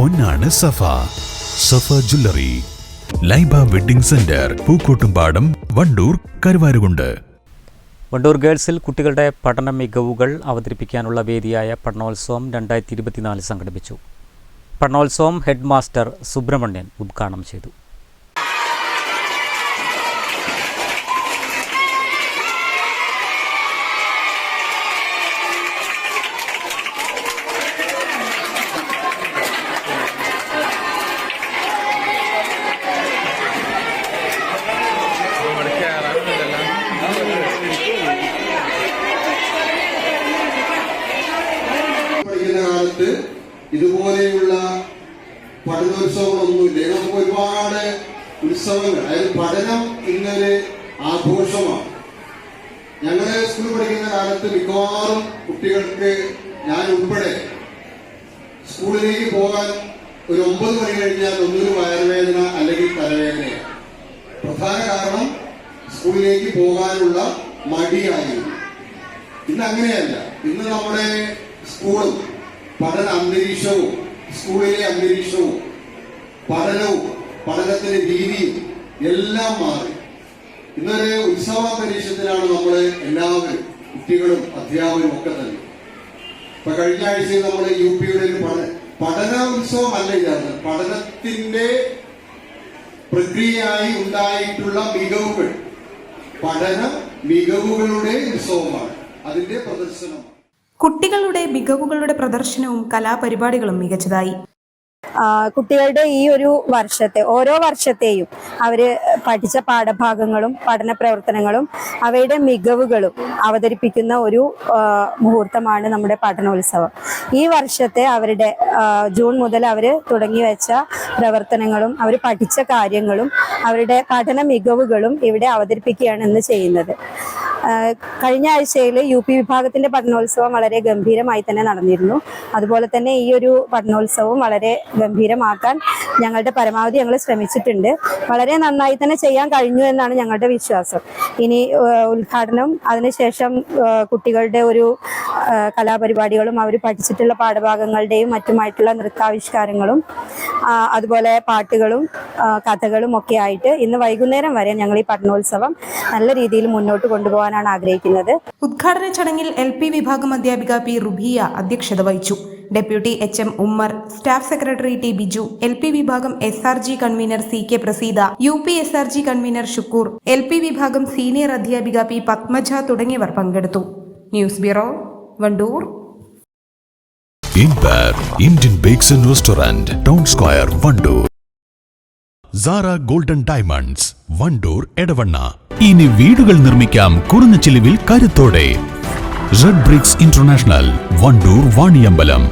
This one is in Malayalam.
പൊന്നാണ് Safa. Safa jewellery. Laiba wedding centre Pookkottumpadam Wandoor Karuvarakundu. Wandoor ഗേൾസിൽ കുട്ടികളുടെ പഠന മികവുകൾ അവതരിപ്പിക്കാനുള്ള വേദിയായ പഠനോത്സവം രണ്ടായിരത്തി ഇരുപത്തിനാല് സംഘടിപ്പിച്ചു. പഠനോത്സവം ഹെഡ് മാസ്റ്റർ സുബ്രഹ്മണ്യൻ ഉദ്ഘാടനം ചെയ്തു. കാലത്ത് ഇതുപോലെയുള്ള പഠനോത്സവങ്ങളൊന്നുമില്ല. നമുക്ക് ഒരുപാട് ഉത്സവങ്ങൾ. അതായത് പഠനം ഇന്നൊരു ആഘോഷമാണ്. ഞങ്ങളെ സ്കൂളിൽ പഠിക്കുന്ന കാലത്ത് മിക്കവാറും കുട്ടികൾക്ക് ഞാൻ ഉൾപ്പെടെ സ്കൂളിലേക്ക് പോകാൻ ഒരു ഒമ്പത് മണി കഴിഞ്ഞാൽ ഒന്നൊരു വയറുവേദന അല്ലെങ്കിൽ തലവേദനയാണ്. പ്രധാന കാരണം സ്കൂളിലേക്ക് പോകാനുള്ള മടിയായിരുന്നു. ഇന്ന് അങ്ങനെയല്ല. ഇന്ന് നമ്മുടെ സ്കൂളും പഠന അന്തരീക്ഷവും സ്കൂളിലെ അന്തരീക്ഷവും പഠനവും പഠനത്തിന്റെ രീതിയും എല്ലാം മാറി. ഇന്നൊരു ഉത്സവാന്തരീക്ഷത്തിലാണ് നമ്മൾ എല്ലാവരും കുട്ടികളും അധ്യാപകരും ഒക്കെ തന്നെ. ഇപ്പൊ കഴിഞ്ഞ ആഴ്ചയിൽ നമ്മൾ യു പിയുടെ ഒരു പഠന പഠന ഉത്സവം അല്ല ഇതാണ് പഠനത്തിന്റെ പ്രക്രിയയായി ഉണ്ടായിട്ടുള്ള മികവുകൾ. പഠന മികവുകളുടെ ഉത്സവമാണ്. അതിന്റെ പ്രദർശനമാണ്. കുട്ടികളുടെ മികവുകളുടെ പ്രദർശനവും കലാപരിപാടികളും മികച്ചതായി. കുട്ടികളുടെ ഈ ഒരു വർഷത്തെ ഓരോ വർഷത്തെയും അവർ പഠിച്ച പാഠഭാഗങ്ങളും പഠന പ്രവർത്തനങ്ങളും അവയുടെ മികവുകളും അവതരിപ്പിക്കുന്ന ഒരു മുഹൂർത്തമാണ് നമ്മുടെ പഠനോത്സവം. ഈ വർഷത്തെ അവരുടെ ജൂൺ മുതൽ അവർ തുടങ്ങി വെച്ച പ്രവർത്തനങ്ങളും അവർ പഠിച്ച കാര്യങ്ങളും അവരുടെ പഠന മികവുകളും ഇവിടെ അവതരിപ്പിക്കുകയാണ് ഇന്ന് ചെയ്യുന്നത്. കഴിഞ്ഞ ആഴ്ചയിൽ യു പി വിഭാഗത്തിന്റെ പഠനോത്സവം വളരെ ഗംഭീരമായി തന്നെ നടന്നിരുന്നു. അതുപോലെ തന്നെ ഈ ഒരു പഠനോത്സവം വളരെ ഗംഭീരമാക്കാൻ ഞങ്ങളുടെ പരമാവധി ഞങ്ങൾ ശ്രമിച്ചിട്ടുണ്ട്. വളരെ നന്നായി തന്നെ ചെയ്യാൻ കഴിഞ്ഞു എന്നാണ് ഞങ്ങളുടെ വിശ്വാസം. ഇനി ഉദ്ഘാടനം അതിനുശേഷം കുട്ടികളുടെ ഒരു കലാപരിപാടികളും അവർ പഠിച്ചിട്ടുള്ള പാഠഭാഗങ്ങളുടെയും മറ്റുമായിട്ടുള്ള നൃത്താവിഷ്കാരങ്ങളും അതുപോലെ പാട്ടുകളും കഥകളും ഒക്കെ ആയിട്ട് ഇന്ന് വൈകുന്നേരം വരെ ഞങ്ങൾ ഈ പഠനോത്സവം നല്ല രീതിയിൽ മുന്നോട്ട് കൊണ്ടുപോകാനാണ് ആഗ്രഹിക്കുന്നത്. ഉദ്ഘാടന ചടങ്ങിൽ എൽ വിഭാഗം അധ്യാപിക പി റുബിയ അധ്യക്ഷത വഹിച്ചു. Deputy H M Ummer staff secretary T Biju L P വിഭാഗം S R G convener C K Praseetha U P S R G convener Shukkoor L P വിഭാഗം സീനിയർ അധ്യാപിക പി പത്മജ തുടങ്ങിയവർ പങ്കെടുത്തു. News bureau Wandoor. Indian bakes and restaurant town square Wandoor. Zara golden diamonds Wandoor Edavanna. ഇനി വീടുകൾ നിർമ്മിക്കാം കുറഞ്ഞ ചിലവിൽ കരുത്തോടെ. Red bricks international Wandoor Vaniyambalam.